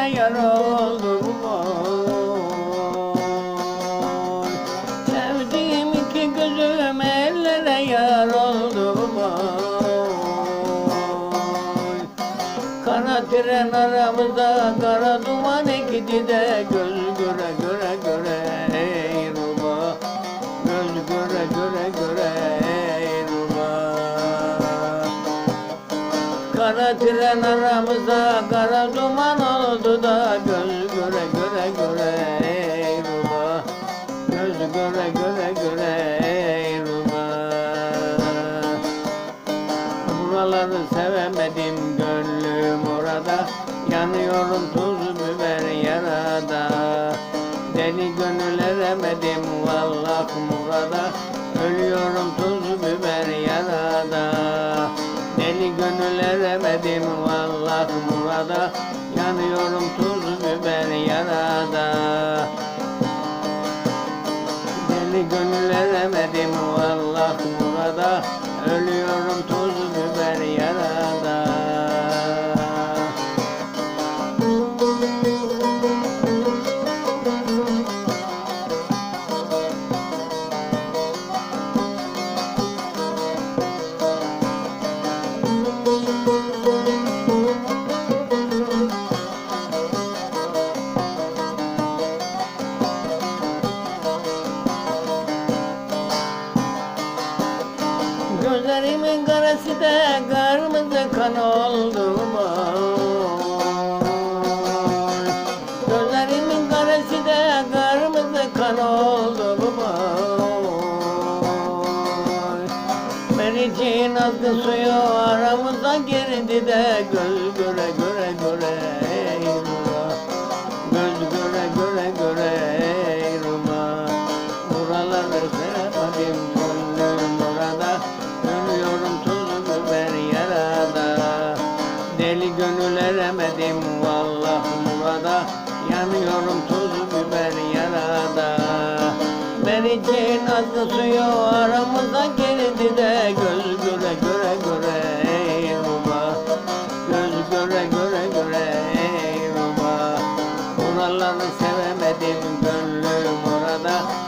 Derde yar oldular Sevdiğim gözüm ellere yar oldular Kara tren aramızda kara duman ekidi de göz göre göre göre tren aramızda kara duman oldu da göz göre göre göre ey ruba. Göz göre göre göre ey ruba. Buraları sevemedim gönlüm orada. Yanıyorum tuz biber yarada. Deli gönül eremedim vallah murada. Ölüyorum tuz biber yarada Deli Gözlerimin karası da kırmızı kan oldu mu? Gözlerimin karası da kırmızı kan oldu mu? Meriç'in aklı suyu aramıza girdi de göz göre göre göre Göz göre göre göre Buraları sevmedim gönül eremedim vallah murada Yanıyorum tuz biber yarada Beni nazlı suyu aramıza girdi de Göz göre göre göre ey Roma Göz göre göre göre ey Roma Buraları sevemedim gönlüm orada.